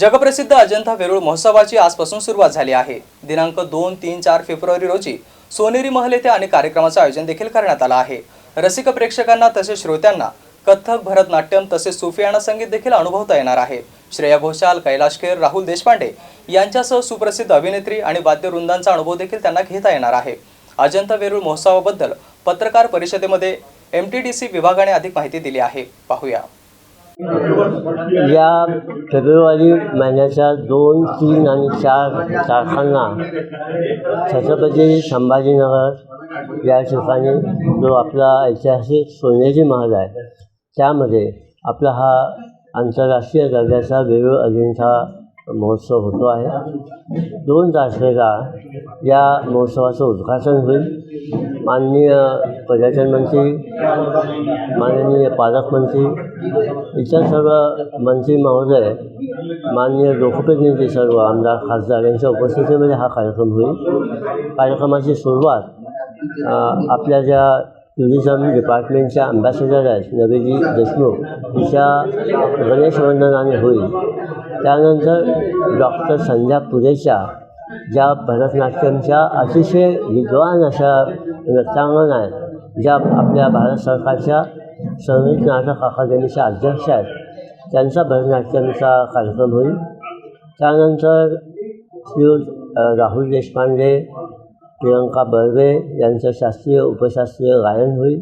जगप्रसिद्ध अजंठा वेरूळ महोत्सवाची आजपासून सुरुवात झाली आहे. दिनांक दोन तीन चार फेब्रुवारी रोजी सोनेरी महल येथे अनेक कार्यक्रमाचं आयोजन देखील करण्यात आलं आहे. रसिक प्रेक्षकांना तसेच श्रोत्यांना कथ्थक भरतनाट्यम तसेच सुफियाना संगीत देखील अनुभवता येणार आहे. श्रेया घोषाल कैलाश खेर राहुल देशपांडे यांच्यासह सुप्रसिद्ध अभिनेत्री आणि वाद्यवृंदांचा अनुभव देखील त्यांना घेता येणार आहे. अजंता वेरूळ महोत्सवाबद्दल पत्रकार परिषदेमध्ये एम टी डी सी विभागाने अधिक माहिती दिली आहे. पाहूया. या फेब्रुवारी महिन्याच्या दोन तीन आणि चार तारखांना छत्रपती संभाजीनगर या ठिकाणी जो आपला ऐतिहासिक सोन्याची महाल आहे त्यामध्ये आपला हा आंतरराष्ट्रीय दर्जाचा वेरूळ अजिंठा महोत्सव होतो आहे. दोन तारखेला या महोत्सवाचं उद्घाटन होईल. माननीय पर्यटन मंत्री माननीय पालकमंत्री इतर सर्व मंत्री महोदय माननीय लोकप्रतिनिधी सर्व आमदार खासदार यांच्या उपस्थितीमध्ये हा कार्यक्रम होईल. कार्यक्रमाची सुरुवात आपल्या ज्या टुरिझम डिपार्टमेंटच्या अम्बॅसेडर आहेत नवेजी देशमुख तिच्या गणेशवंदनाने होईल त्यानंतर डॉक्टर संध्या पुरेच्या ज्या भरतनाट्यमच्या अतिशय विद्वान अशा नृत्यांगण आहेत ज्या आपल्या भारत सरकारच्या संगीत नाटक अकादमीच्या अध्यक्ष आहेत. त्यांचा भरतनाट्यमचा कार्यक्रम होईल. त्यानंतर श्री राहुल देशपांडे प्रियंका बर्वे यांचं शास्त्रीय उपशास्त्रीय गायन होईल.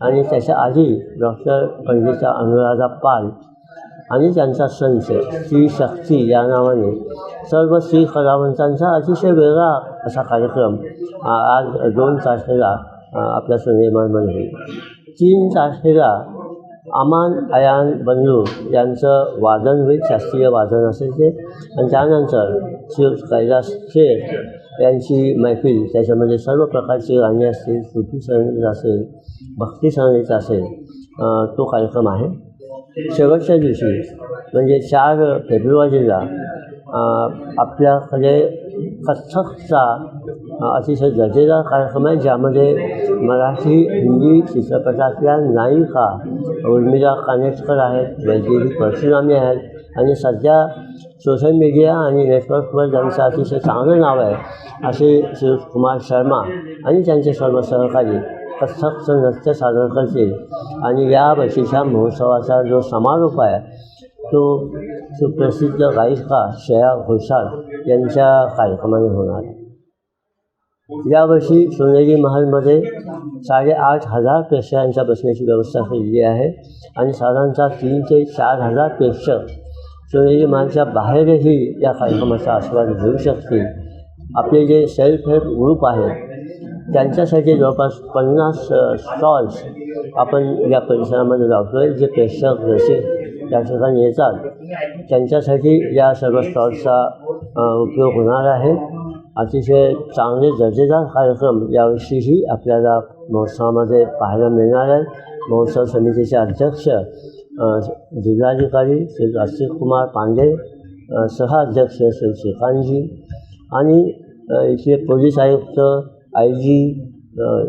आणि त्याच्या आधी डॉक्टर पंडिता अनुराधा पाल आणि त्यांचा संच श्री शक्ती या नावाने सर्व श्री कलावंतांचा अतिशय वेगळा असा कार्यक्रम आज दोन तारखेला आपल्या सिनेमामध्ये होईल. तीन तारखेला अमान अयान बंधू यांचं वादन होईल शास्त्रीय वादन असेल ते आणि त्यानंतर शिव कैलास खेळ यांची मैफिल त्याच्यामध्ये सर्व प्रकारची गाणी असतील श्रुती संगीत असेल भक्ती संगीत असेल तो कार्यक्रम आहे. शेवटच्या दिवशी म्हणजे चार फेब्रुवारीला आपल्याकडे कथ्थकचा अतिशय दर्जेदार कार्यक्रम आहे ज्यामध्ये मराठी हिंदी चित्रपटातल्या नायिका उर्मिला कानेटकर आहेत वैदेही परशुरामी आहेत आणि सध्या सोशल मीडिया आणि नेटवर्कवर ज्यांचं अतिशय चांगलं नाव आहे असे शिवकुमार शर्मा आणि त्यांचे सर्व सहकारी कथ्थकचं नृत्य सादर करतील. आणि या वर्षीच्या महोत्सवाचा जो समारोप आहे तो सुप्रसिद्ध गायिका श्रेया घोषाल यांच्या कार्यक्रमाने होणार यावर्षी सोनेरी महालमध्ये साडेआठ हजार प्रेक्षकांच्या बसण्याची व्यवस्था केलेली आहे आणि साधारणतः तीन ते चार हजार प्रेक्षक सोनेरी महालच्या बाहेरही या कार्यक्रमाचा आस्वाद घेऊ शकतील. आपले जे सेल्फ हेल्प ग्रुप आहेत त्यांच्यासाठी जवळपास पन्नास स्टॉल्स आपण या परिसरामध्ये लावतो आहे जे प्रेक्षक जसे या ठिकाणी येतात त्यांच्यासाठी या सर्व स्टॉल्सचा उपयोग होणार आहे. अतिशय चांगले दर्जेदार कार्यक्रम यावर्षीही आपल्याला महोत्सवामध्ये पाहायला मिळणार आहे. महोत्सव समितीचे अध्यक्ष जिल्हाधिकारी श्री राजशीर कुमार पांडे सहअध्यक्ष श्री श्रीकांतजी आणि इथले पोलीस आयुक्त आय जी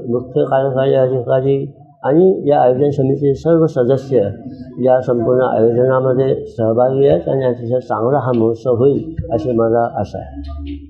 मुख्य कार्यकारी अधिकारी आणि या आयोजन समितीचे सर्व सदस्य या संपूर्ण आयोजनामध्ये सहभागी आहेत आणि अतिशय चांगला हा महोत्सव होईल अशी मला आशा आहे.